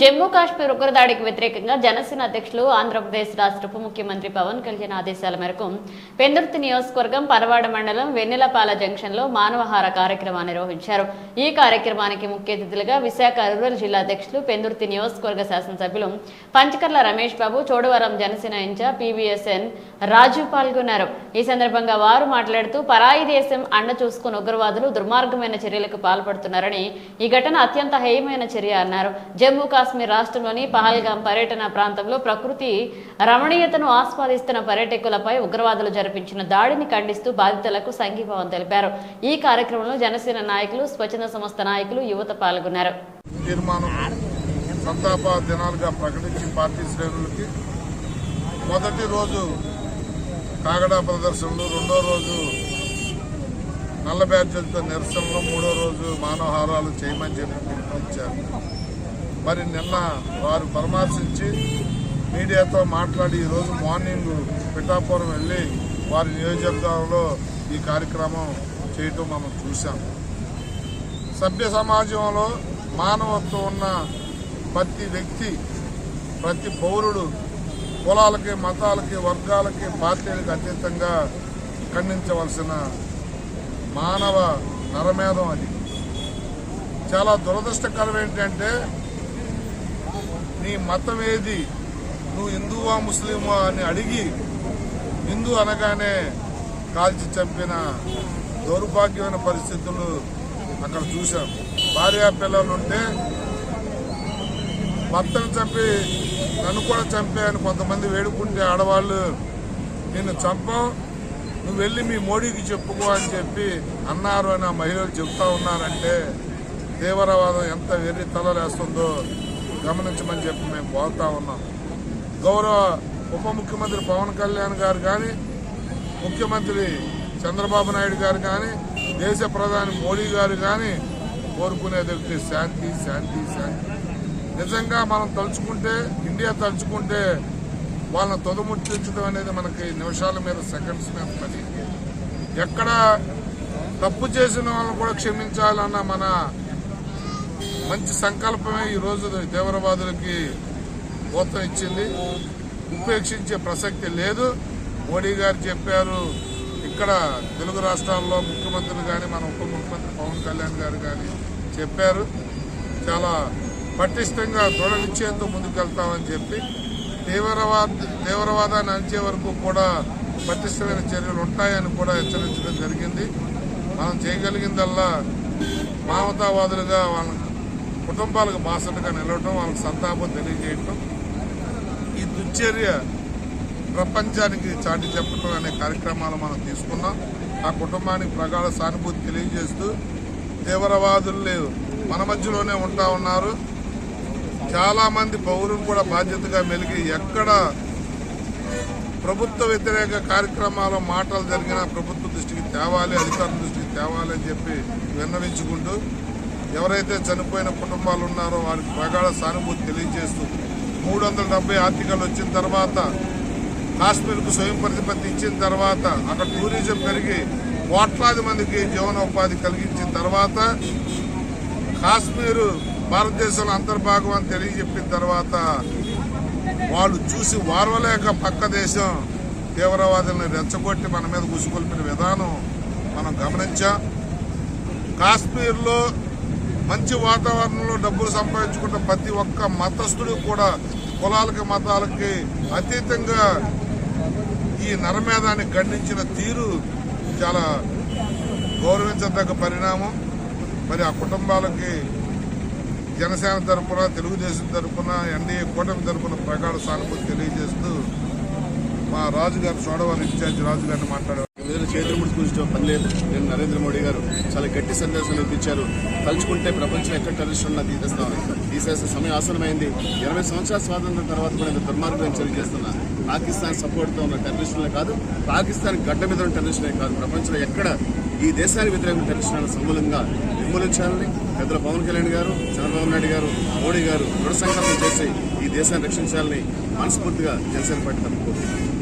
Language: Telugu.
జమ్మూ కాశ్మీర్ ఉగ్రదాడికి వ్యతిరేకంగా జనసేన అధ్యక్షులు ఆంధ్రప్రదేశ్ రాష్ట్ర ఉప ముఖ్యమంత్రి పవన్ కళ్యాణ్ ఆదేశాల మేరకు పెందుర్తి నియోజకవర్గం పరవాడ మండలం వెన్నెలపాల జంక్షన్లో మానవహార కార్యక్రమాన్ని నిర్వహించారు. ఈ కార్యక్రమానికి ముఖ్య అతిథులుగా విశాఖ రూరల్ జిల్లా అధ్యక్షులు పెందుర్తి నియోజకవర్గ శాసనసభ్యులు పంచకర్ల రమేష్ బాబు చోడవరం జనసేన ఇన్ఛార్జ్ పీవీఎస్ఎన్ రాజు పాల్గొన్నారు. ఈ సందర్భంగా వారు మాట్లాడుతూ పరాయి దేశం అండ చూసుకుని ఉగ్రవాదులు దుర్మార్గమైన చర్యలకు పాల్పడుతున్నారని ఈ ఘటన అత్యంత హేయమైన చర్య అన్నారు. జమ్మూ కాశ్మీర్ రాష్ట్రంలోని పహల్గాం పర్యటన ప్రాంతంలో ప్రకృతి రమణీయతను ఆస్వాదిస్తున్న పర్యాటకులపై ఉగ్రవాదులు జరిపించిన దాడిని ఖండిస్తూ బాధితులకు సంఘీభావం తెలిపారు. ఈ కార్యక్రమంలో జనసేన నాయకులు స్వచ్ఛంద సంస్థ నాయకులు యువత పాల్గొన్నారు. దినాలుగా ప్రకటించి పార్టీ శ్రేణులకి మొదటి రోజు కాగడా ప్రదర్శనలు రెండో రోజు నల్ల బ్యాడ్జీలతో నిరసనలు మూడో రోజు మానవహారాలు చేయమని చెప్పి పిలుపునిచ్చారు. మరి నిన్న వారు పరామర్శించి మీడియాతో మాట్లాడి ఈరోజు మార్నింగ్ పిఠాపురం వెళ్ళి వారి నియోజకవర్గంలో ఈ కార్యక్రమం చేయటం మనం చూసాం సభ్య సమాజంలో మానవత్వం ఉన్న ప్రతి వ్యక్తి ప్రతి పౌరుడు కులాలకి మతాలకి వర్గాలకి పార్టీలకు అతీతంగా ఖండించవలసిన మానవ నరమేధం అది. చాలా దురదృష్టకరం ఏంటంటే నీ మతం ఏది? నువ్వు హిందువా ముస్లిమా అని అడిగి హిందూ అనగానే కాల్చి చంపిన దౌర్భాగ్యమైన పరిస్థితులు అక్కడ చూశాం. భార్య పిల్లలు ఉంటే భర్తను చంపి నన్ను కూడా చంపే అని కొంతమంది వేడుకుంటే ఆడవాళ్ళు నిన్ను చంపం నువ్వు వెళ్ళి మీ మోడీకి చెప్పుకో అని చెప్పి అన్నారు అని ఆ మహిళలు చెప్తా ఉన్నారంటే తీవ్రవాదం ఎంత వెర్రి తలలేస్తుందో గమనించమని చెప్పి మేము కోరుతా ఉన్నాం. గౌరవ ఉప ముఖ్యమంత్రి పవన్ కళ్యాణ్ గారు కానీ ముఖ్యమంత్రి చంద్రబాబు నాయుడు గారు కానీ దేశ ప్రధాని మోడీ గారు కానీ కోరుకునేది ఒకటి శాంతి శాంతి శాంతి. నిజంగా మనం తలుచుకుంటే ఇండియా తలుచుకుంటే వాళ్ళని తొదముట్టించడం అనేది మనకి నిమిషాల మీద సెకండ్స్ మీద పని. ఎక్కడ తప్పు చేసిన వాళ్ళని కూడా క్షమించాలన్న మన మంచి సంకల్పమే ఈ రోజు తీవ్రవాదులకి ఊతం ఇచ్చింది. ఉపేక్షించే ప్రసక్తి లేదు. మోడీ గారు చెప్పారు ఇక్కడ తెలుగు రాష్ట్రాల్లో ముఖ్యమంత్రులు కానీ మన ఉప ముఖ్యమంత్రి పవన్ కళ్యాణ్ గారు కానీ చెప్పారు. చాలా పటిష్టంగా దృఢ నిశ్చయంతో ముందుకెళ్తామని చెప్పి తీవ్రవాద తీవ్రవాదాన్ని అంచే వరకు కూడా పటిష్టమైన చర్యలు ఉంటాయని కూడా హెచ్చరించడం జరిగింది. మనం చేయగలిగిందల్లా మామతావాదులుగా వాళ్ళ కుటుంబాలకు బాసటగా నిలవటం వాళ్ళకి సంతాపం తెలియజేయటం ఈ దుశ్చర్య ప్రపంచానికి చాటి చెప్పటం అనే కార్యక్రమాలు మనం తీసుకున్నాం. ఆ కుటుంబానికి ప్రగాఢ సానుభూతి తెలియజేస్తూ తీవ్రవాదులు మన మధ్యలోనే ఉంటా ఉన్నారు. చాలామంది పౌరులు కూడా బాధ్యతగా మెలిగి ఎక్కడ ప్రభుత్వ వ్యతిరేక కార్యక్రమాలు మాటలు జరిగినా ప్రభుత్వ దృష్టికి తేవాలి అధికారుల దృష్టికి తేవాలి అని చెప్పి విన్నవించుకుంటూ ఎవరైతే చనిపోయిన కుటుంబాలు ఉన్నారో వారికి ప్రగాఢ సానుభూతి తెలియజేస్తూ మూడు వందల డెబ్బై ఆర్టికల్ వచ్చిన తర్వాత కాశ్మీర్కు స్వయం ప్రతిపత్తి ఇచ్చిన తర్వాత అక్కడ టూరిజం పెరిగి కోట్లాది మందికి జీవనోపాధి కలిగించిన తర్వాత కాశ్మీరు భారతదేశంలో అంతర్భాగం అని తెలియజెప్పిన తర్వాత వాళ్ళు చూసి వారవలేక పక్క దేశం తీవ్రవాదులను రెచ్చగొట్టి మన మీద గుసిగొల్పిన విధానం మనం గమనించాం. కాశ్మీర్లో మంచి వాతావరణంలో డబ్బులు సంపాదించుకున్న ప్రతి ఒక్క మతస్థుడు కూడా కులాలకి మతాలకి అతీతంగా ఈ నరమేధాన్ని ఖండించిన తీరు చాలా గౌరవించదగ్గ పరిణామం. మరి ఆ కుటుంబాలకి జనసేన తరపున తెలుగుదేశం తరపున ఎన్డీఏ కూటమి తరపున ప్రగాఢ సానుభూతి తెలియజేస్తూ మా రాజుగారు గారు ఇన్ఛార్జ్ రాజుగారిని మాట్లాడారు ప్రజలు చేతులు ముడుచుకుంటే పని లేదు. నేను నరేంద్ర మోడీ గారు చాలా గట్టి సందేశాలు ఇప్పించారు. తలుచుకుంటే ప్రపంచం ఎక్కడ టెరిస్ట్ ఉన్నా తీసేస్తాం. తీసేసే సమయం ఆసనమైంది ఇరవై సంవత్సరాల స్వాతంత్రం తర్వాత కూడా ఇంత దుర్మార్గం చర్య చేస్తున్నా. పాకిస్తాన్ సపోర్ట్తో ఉన్న టెర్రరిస్టులే కాదు పాకిస్తాన్ గడ్డ మీద ఉన్న టెర్రరిస్టులే కాదు ప్రపంచంలో ఎక్కడ ఈ దేశానికి వ్యతిరేక టెర్రరిస్టులను సమూలంగా నిర్మూలించాలని పెద్దల పవన్ కళ్యాణ్ గారు చంద్రబాబు నాయుడు గారు మోడీ గారు దృఢ సంకల్పం చేసి ఈ దేశాన్ని రక్షించాలని మనస్ఫూర్తిగా జనసేన పార్టీ తప్పుకోవాలి